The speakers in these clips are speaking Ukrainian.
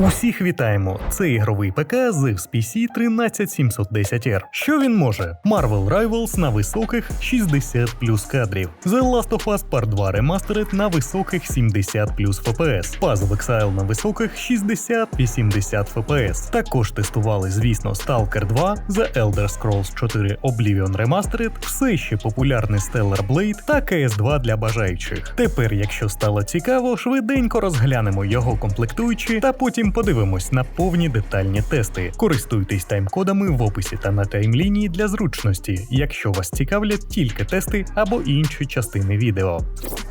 Усіх вітаємо! Це ігровий ПК з PC 13710R. Що він може? Marvel Rivals на високих 60 плюс кадрів, The Last of Us Part 2 Remastered на високих 70 плюс FPS, Puzzle Exile на високих 60-80 FPS. Також тестували, звісно, Stalker 2, The Elder Scrolls 4 Oblivion Remastered, все ще популярний Stellar Blade та CS2 для бажаючих. Тепер, якщо стало цікаво, швиденько розглянемо його комплектуючі та потім подивимось на повні детальні тести. Користуйтесь таймкодами в описі та на таймлінії для зручності, якщо вас цікавлять тільки тести або інші частини відео.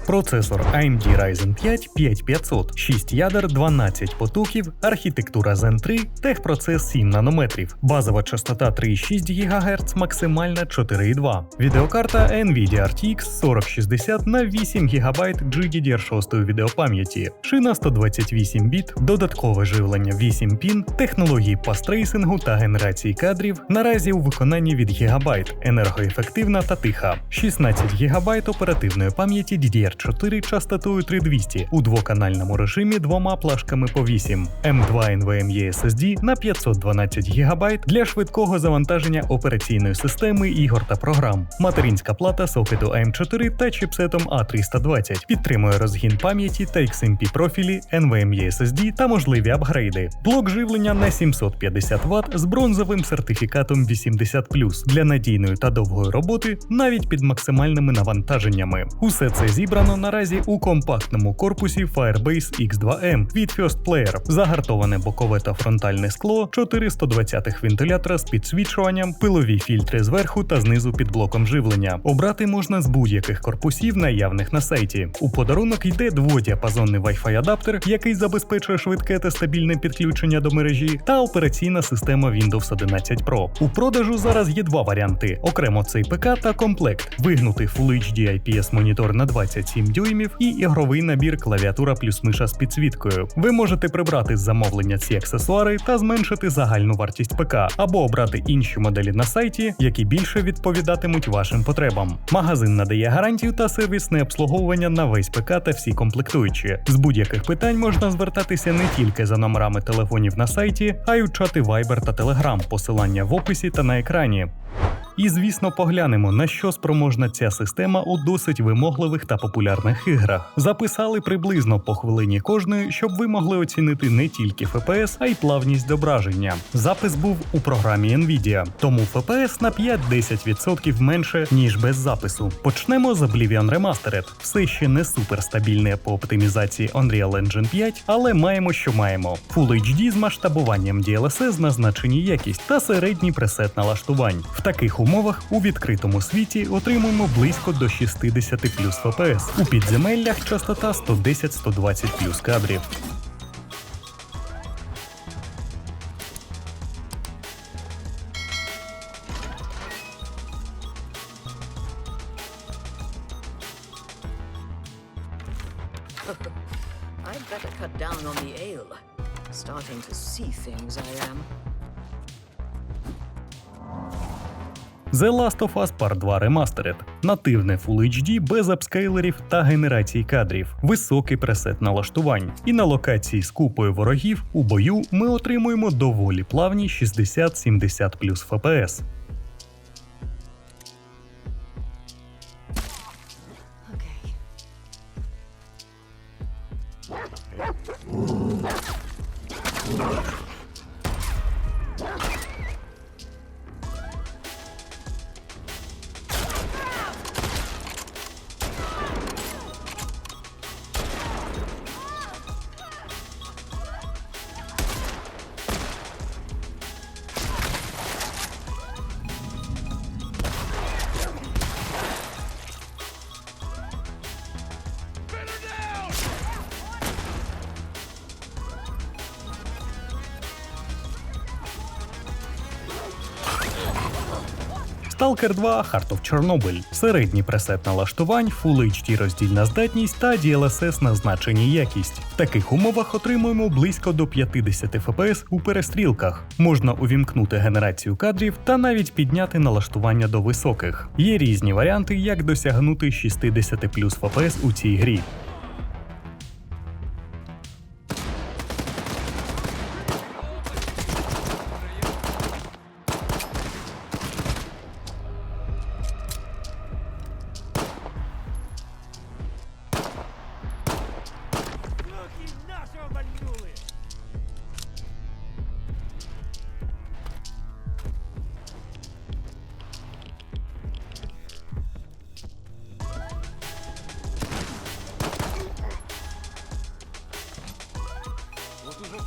Процесор AMD Ryzen 5 5500, 6 ядер, 12 потоків, архітектура Zen 3, техпроцес 7 нанометрів, базова частота 3,6 ГГц, максимальна 4,2. Відеокарта Nvidia RTX 4060 на 8 ГБ GDDR6 відеопам'яті, шина 128 біт, додаткове живлення 8 пін, технології пастрейсингу та генерації кадрів наразі у виконанні від Гігабайт, енергоефективна та тиха, 16 ГБ оперативної пам'яті DDR4 частотою 3200 у двоканальному режимі двома плашками по 8, M2 NVMe SSD на 512 ГБ для швидкого завантаження операційної системи ігор та програм, материнська плата сокету AM4 та чіпсетом A320, підтримує розгін пам'яті та XMP профілі, NVMe SSD та можливі апгрейди. Блок живлення на 750 Вт з бронзовим сертифікатом 80+, для надійної та довгої роботи навіть під максимальними навантаженнями. Усе це зібрано наразі у компактному корпусі Firebase X2M від First Player, загартоване бокове та фронтальне скло, 420-х вентилятора з підсвічуванням, пилові фільтри зверху та знизу під блоком живлення. Обрати можна з будь-яких корпусів, наявних на сайті. У подарунок йде дводіапазонний Wi-Fi адаптер, який забезпечує швидке та стабільне підключення до мережі, та операційна система Windows 11 Pro. У продажу зараз є два варіанти: окремо цей ПК та комплект, вигнутий Full HD IPS монітор на 27 дюймів і ігровий набір клавіатура плюс миша з підсвіткою. Ви можете прибрати з замовлення ці аксесуари та зменшити загальну вартість ПК, або обрати інші моделі на сайті, які більше відповідатимуть вашим потребам. Магазин надає гарантію та сервісне обслуговування на весь ПК та всі комплектуючі. З будь-яких питань можна звертатися не тільки за номерами телефонів на сайті, а й у чати Viber та Telegram, посилання в описі та на екрані. І звісно, поглянемо, на що спроможна ця система у досить вимогливих та популярних іграх. Записали приблизно по хвилині кожної, щоб ви могли оцінити не тільки FPS, а й плавність зображення. Запис був у програмі Nvidia, тому FPS на 5-10% менше, ніж без запису. Почнемо з Oblivion Remastered. Все ще не суперстабільне по оптимізації Unreal Engine 5, але маємо, що маємо: Full HD з масштабуванням DLSS на значенні якість та середній пресет налаштувань. Таких умовах у відкритому світі отримуємо близько до 60 плюс FPS. У підземеллях частота 110-120 плюс кадрів. I'd better cut down on the ale. Starting to see things, I am. The Last of Us Part 2 Remastered. Нативне Full HD без апскейлерів та генерації кадрів, високий пресет налаштувань. І на локації з купою ворогів у бою ми отримуємо доволі плавні 60-70 плюс FPS. Stalker 2 Heart of Chernobyl. Середній пресет налаштувань, Full HD роздільна здатність та DLSS на значенні якість. В таких умовах отримуємо близько до 50 FPS у перестрілках. Можна увімкнути генерацію кадрів та навіть підняти налаштування до високих. Є різні варіанти, як досягнути 60 плюс FPS у цій грі.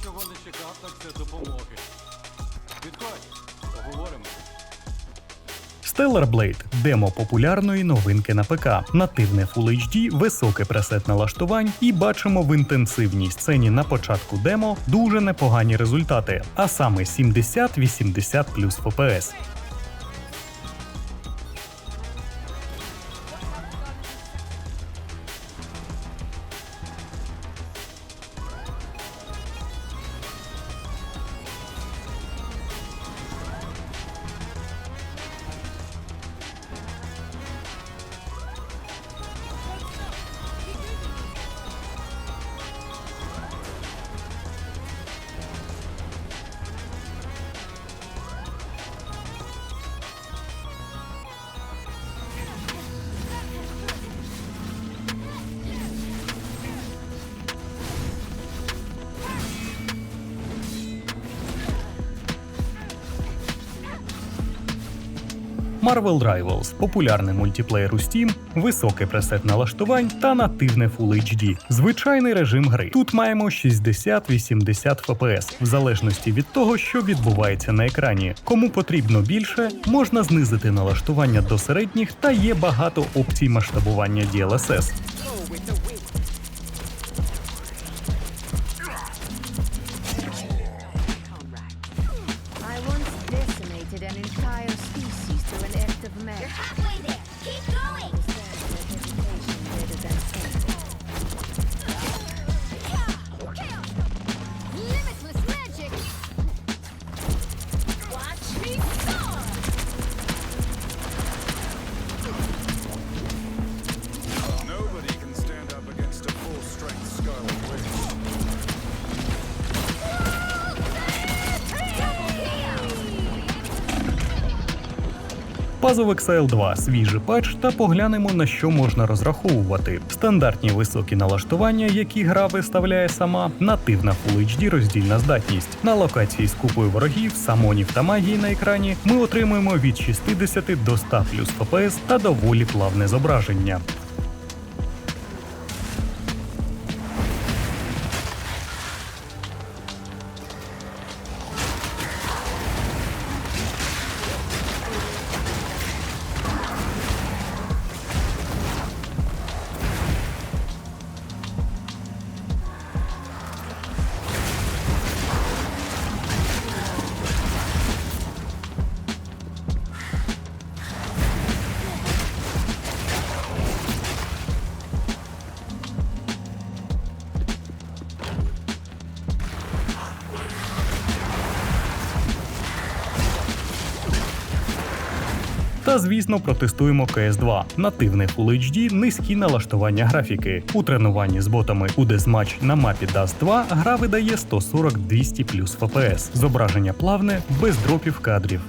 Чого не чекав, так це допомоги. Підходь, поговоримо. Stellar Blade – демо популярної новинки на ПК, нативне Full HD, високе пресет налаштувань і бачимо в інтенсивній сцені на початку демо дуже непогані результати, а саме 70-80 плюс FPS. Marvel Rivals – популярний мультиплеєр у Steam, високий пресет налаштувань та нативне Full HD. Звичайний режим гри. Тут маємо 60-80 FPS, в залежності від того, що відбувається на екрані. Кому потрібно більше, можна знизити налаштування до середніх та є багато опцій масштабування DLSS. Puzzle XL 2 свіжий патч та поглянемо на що можна розраховувати. Стандартні високі налаштування, які гра виставляє сама, нативна Full HD роздільна здатність. На локації з купою ворогів, самонів та магії на екрані ми отримуємо від 60 до 100 плюс ФПС та доволі плавне зображення. Та звісно протестуємо CS2. Нативне Full HD, низькі налаштування графіки. У тренуванні з ботами у Deathmatch на мапі Dust 2 гра видає 140-200 плюс FPS. Зображення плавне, без дропів кадрів.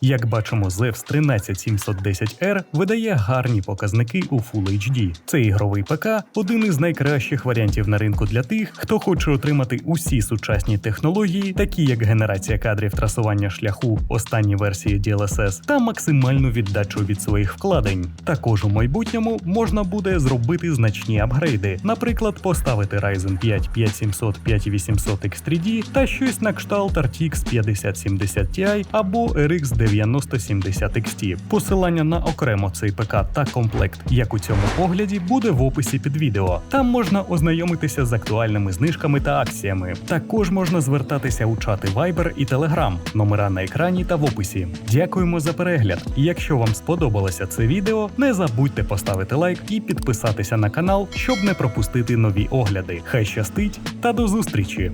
Як бачимо, Zeus 13710R видає гарні показники у Full HD. Цей ігровий ПК один із найкращих варіантів на ринку для тих, хто хоче отримати усі сучасні технології, такі як генерація кадрів трасування шляху, останні версії DLSS та максимальну віддачу від своїх вкладень. Також у майбутньому можна буде зробити значні апгрейди, наприклад, поставити Ryzen 5 5700 5800 X3D та щось на кшталт RTX 5070 Ti або RX 9070 XT. Посилання на окремо цей ПК та комплект, як у цьому огляді, буде в описі під відео. Там можна ознайомитися з актуальними знижками та акціями. Також можна звертатися у чати Viber і Telegram, номера на екрані та в описі. Дякуємо за перегляд. Якщо вам сподобалося це відео, не забудьте поставити лайк і підписатися на канал, щоб не пропустити нові огляди. Хай щастить та до зустрічі!